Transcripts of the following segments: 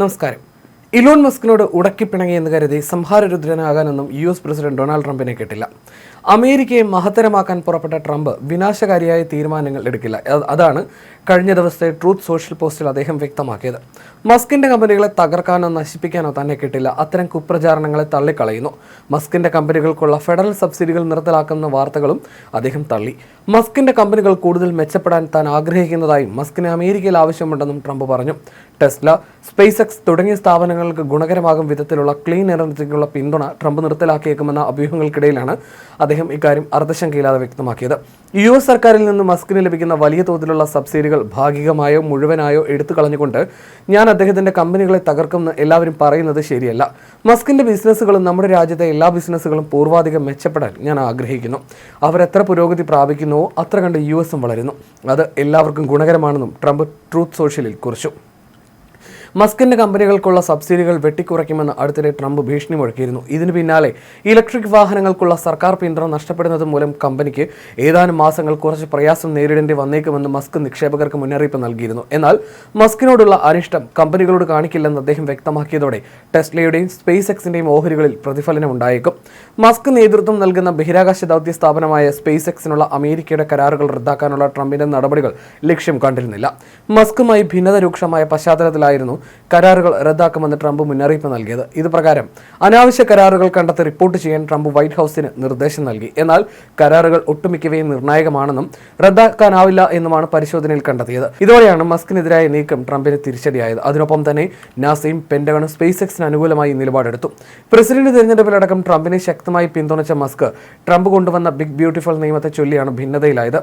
നമസ്കാരം. ഇലോൺ മസ്കിനോട് ഉടക്കിപ്പിണങ്ങി എന്ന് കരുതി സംഹാരരുദ്രനാകാനൊന്നും യു എസ് പ്രസിഡന്റ് ഡൊണാൾഡ് ട്രംപിനെ കേട്ടില്ല. അമേരിക്കയെ മഹത്തരമാക്കാൻ പുറപ്പെട്ട ട്രംപ് വിനാശകാരിയായ തീരുമാനങ്ങൾ എടുക്കില്ല. അതാണ് കഴിഞ്ഞ ദിവസത്തെ ട്രൂത്ത് സോഷ്യൽ പോസ്റ്റിൽ അദ്ദേഹം വ്യക്തമാക്കിയത്. മസ്കിന്റെ കമ്പനികളെ തകർക്കാനോ നശിപ്പിക്കാനോ തന്നെ കിട്ടില്ല. അത്തരം കുപ്രചാരണങ്ങളെ തള്ളിക്കളയുന്നു. മസ്കിന്റെ കമ്പനികൾക്കുള്ള ഫെഡറൽ സബ്സിഡികൾ നിർത്തലാക്കുന്ന വാർത്തകളും അദ്ദേഹം തള്ളി. മസ്കിന്റെ കമ്പനികൾ കൂടുതൽ മെച്ചപ്പെടാൻ താൻ ആഗ്രഹിക്കുന്നതായും മസ്കിന് അമേരിക്കയിൽ ആവശ്യമുണ്ടെന്നും ട്രംപ് പറഞ്ഞു. ടെസ്ല സ്പേസ് എക്സ് തുടങ്ങിയ സ്ഥാപനങ്ങൾക്ക് ഗുണകരമാകും വിധത്തിലുള്ള ക്ലീൻ എനർജിക്കുള്ള പിന്തുണ ട്രംപ് നിർത്തലാക്കിയേക്കുമെന്ന അഭ്യൂഹങ്ങൾക്കിടയിലാണ് അദ്ദേഹം ഇക്കാര്യം അർദ്ധശങ്കയില്ലാതെ വ്യക്തമാക്കിയത്. യു എസ് സർക്കാരിൽ നിന്ന് മസ്കിന് ലഭിക്കുന്ന വലിയ തോതിലുള്ള സബ്സിഡികൾ ഭാഗികമായോ മുഴുവനായോ എടുത്തു കളഞ്ഞുകൊണ്ട് ഞാൻ അദ്ദേഹത്തിന്റെ കമ്പനികളെ തകർക്കുമെന്ന് എല്ലാവരും പറയുന്നത് ശരിയല്ല. മസ്കിന്റെ ബിസിനസ്സുകളും നമ്മുടെ രാജ്യത്തെ എല്ലാ ബിസിനസ്സുകളും പൂർവാധികം മെച്ചപ്പെടാൻ ഞാൻ ആഗ്രഹിക്കുന്നു. അവർ എത്ര പുരോഗതി പ്രാപിക്കുന്നുവോ അത്ര കണ്ട് യു എസും വളരുന്നു. അത് എല്ലാവർക്കും ഗുണകരമാണെന്നും ട്രംപ് ട്രൂത്ത് സോഷ്യലിൽ കുറിച്ചു. മസ്കിന്റെ കമ്പനികൾക്കുള്ള സബ്സിഡികൾ വെട്ടിക്കുറയ്ക്കുമെന്ന് അടുത്തിടെ ട്രംപ് ഭീഷണി മുഴക്കിയിരുന്നു ഇതിന് പിന്നാലെ ഇലക്ട്രിക് വാഹനങ്ങൾക്കുള്ള സർക്കാർ പിന്തുണ നഷ്ടപ്പെടുന്നത് മൂലം കമ്പനിക്ക് ഏതാനും മാസങ്ങൾ കുറച്ച് പ്രയാസം നേരിടേണ്ടി വന്നേക്കുമെന്ന് മസ്ക് നിക്ഷേപകർക്ക് മുന്നറിയിപ്പ് നൽകിയിരുന്നു. എന്നാൽ മസ്കിനോടുള്ള അനിഷ്ടം കമ്പനികളോട് കാണിക്കില്ലെന്ന് അദ്ദേഹം വ്യക്തമാക്കിയതോടെ ടെസ്ലയുടെയും സ്പേസ് എക്സിന്റെയും ഓഹരികളിൽ പ്രതിഫലനം ഉണ്ടായേക്കും മസ്ക് നേതൃത്വം നൽകുന്ന ബഹിരാകാശ ദൗത്യ സ്ഥാപനമായ സ്പേസ് എക്സിനുള്ള അമേരിക്കയുടെ കരാറുകൾ റദ്ദാക്കാനുള്ള ട്രംപിന്റെ നടപടികൾ ലക്ഷ്യം കണ്ടിരുന്നില്ല. മസ്കുമായി ഭിന്നത രൂക്ഷമായ പശ്ചാത്തലത്തിലായിരുന്നു കരാറുകൾ റദ്ദാക്കുമെന്ന് ട്രംപ് മുന്നറിയിപ്പ് നൽകിയത്. ഇത് പ്രകാരം അനാവശ്യ കരാറുകൾ കണ്ടെത്തി റിപ്പോർട്ട് ചെയ്യാൻ ട്രംപ് വൈറ്റ് ഹൌസിന് നിർദ്ദേശം നൽകി. എന്നാൽ കരാറുകൾ ഒട്ടുമിക്കവയും നിർണായകമാണെന്നും റദ്ദാക്കാനാവില്ല എന്നുമാണ് പരിശോധനയിൽ കണ്ടെത്തിയത്. ഇതോടെയാണ് മസ്കിനെതിരായ നീക്കം ട്രംപിന് തിരിച്ചടിയായത്. അതിനൊപ്പം തന്നെ നാസയും പെന്റഗണും സ്പേസ് എക്സിന് അനുകൂലമായി നിലപാടെടുത്തു. പ്രസിഡന്റ് തെരഞ്ഞെടുപ്പിലടക്കം ട്രംപിനെ ശക്തമായി പിന്തുണച്ച മസ്ക് ട്രംപ് കൊണ്ടുവന്ന ബിഗ് ബ്യൂട്ടിഫുൾ നിയമത്തെ ചൊല്ലിയാണ് ഭിന്നതയിലായത്.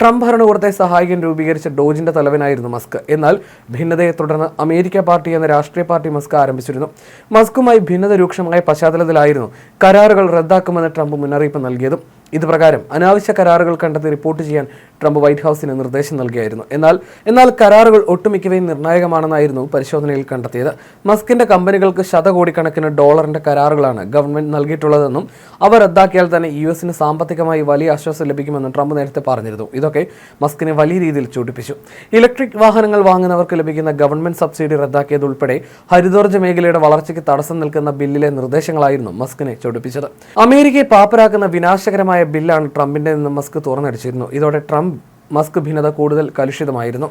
ട്രംപ് ഭരണകൂടത്തെ സഹായിക്കാൻ രൂപീകരിച്ച ഡോജിന്റെ തലവനായിരുന്നു മസ്ക്. എന്നാൽ ഭിന്നതയെ തുടർന്ന് അമേരിക്ക പാർട്ടി എന്ന രാഷ്ട്രീയ പാർട്ടി മസ്ക് ആരംഭിച്ചിരുന്നു. മസ്കുമായി ഭിന്നത രൂക്ഷമായ പശ്ചാത്തലത്തിലായിരുന്നു കരാറുകൾ റദ്ദാക്കുമെന്ന് ട്രംപ് മുന്നറിയിപ്പ് നൽകിയതും. ഇത് പ്രകാരം അനാവശ്യ കരാറുകൾ കണ്ടെത്തി റിപ്പോർട്ട് ചെയ്യാൻ ട്രംപ് വൈറ്റ് ഹൌസിന് നിർദ്ദേശം നൽകിയായിരുന്നു. എന്നാൽ എന്നാൽ കരാറുകൾ ഒട്ടുമിക്കവയും നിർണായകമാണെന്നായിരുന്നു പരിശോധനയിൽ കണ്ടെത്തിയത്. മസ്കിന്റെ കമ്പനികൾക്ക് ശതകോടിക്കണക്കിന് ഡോളറിന്റെ കരാറുകളാണ് ഗവൺമെന്റ് നൽകിയിട്ടുള്ളതെന്നും അവ റദ്ദാക്കിയാൽ തന്നെ യു എസിന് സാമ്പത്തികമായി വലിയ ആശ്വാസം ലഭിക്കുമെന്നും ട്രംപ് നേരത്തെ പറഞ്ഞിരുന്നു. ഇതൊക്കെ മസ്കിനെ വലിയ രീതിയിൽ ചൂടിപ്പിച്ചു. ഇലക്ട്രിക് വാഹനങ്ങൾ വാങ്ങുന്നവർക്ക് ലഭിക്കുന്ന ഗവൺമെന്റ് സബ്സിഡി റദ്ദാക്കിയതുൾപ്പെടെ ഹരിതോർജ മേഖലയുടെ വളർച്ചയ്ക്ക് തടസ്സം നിൽക്കുന്ന ബില്ലിലെ നിർദ്ദേശങ്ങളായിരുന്നു മസ്കിനെ ചൊടിപ്പിച്ചത്. അമേരിക്കയെ പാപ്പരാക്കുന്ന വിനാശകരമായ ബില്ലാണ് ട്രംപിന്റെ നിന്ന് മസ്ക് തുറന്നടിച്ചിരുന്നു ഇതോടെ ട്രംപ് മസ്ക് ഭിന്നത കൂടുതൽ കലുഷിതമായിരുന്നു.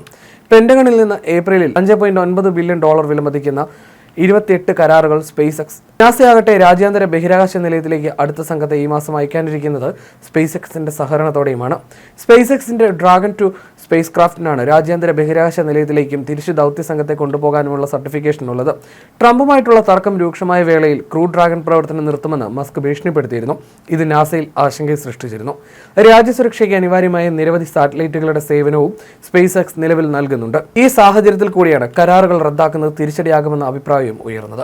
പെന്റഗണിൽ നിന്ന് ഏപ്രിലിൽ അഞ്ച് ബില്യൺ ഡോളർ വിലമതിക്കുന്ന ഇരുപത്തിയെട്ട് കരാറുകൾ സ്പേസ് എക്സ് നാസയാകട്ടെ രാജ്യാന്തര ബഹിരാകാശ നിലയത്തിലേക്ക് അടുത്ത സംഘത്തെ ഈ മാസം അയക്കാനിരിക്കുന്നത് സ്പേസ് എക്സിന്റെ സഹകരണത്തോടെയുമാണ്. സ്പേസ് എക്സിന്റെ ഡ്രാഗൺ ടു സ്പേസ് ക്രാഫ്റ്റിനാണ് രാജ്യാന്തര ബഹിരാകാശ നിലയത്തിലേക്കും തിരിച്ചു ദൗത്യ സംഘത്തെ കൊണ്ടുപോകാനുമുള്ള സർട്ടിഫിക്കേഷൻ ഉള്ളത് ട്രംപുമായിട്ടുള്ള തർക്കം രൂക്ഷമായ വേളയിൽ ക്രൂ ഡ്രാഗൺ പ്രവർത്തനം നിർത്തുമെന്ന് മസ്ക് ഭീഷണിപ്പെടുത്തിയിരുന്നു. ഇത് നാസയിൽ ആശങ്ക സൃഷ്ടിച്ചിരുന്നു. രാജ്യസുരക്ഷയ്ക്ക് അനിവാര്യമായ നിരവധി സാറ്റലൈറ്റുകളുടെ സേവനവും സ്പേസ് എക്സ് നിലവിൽ നൽകുന്നുണ്ട്. ഈ സാഹചര്യത്തിൽ കൂടിയാണ് കരാറുകൾ റദ്ദാക്കുന്നത് തിരിച്ചടിയാകുമെന്ന അഭിപ്രായവും ഉയർന്നത്.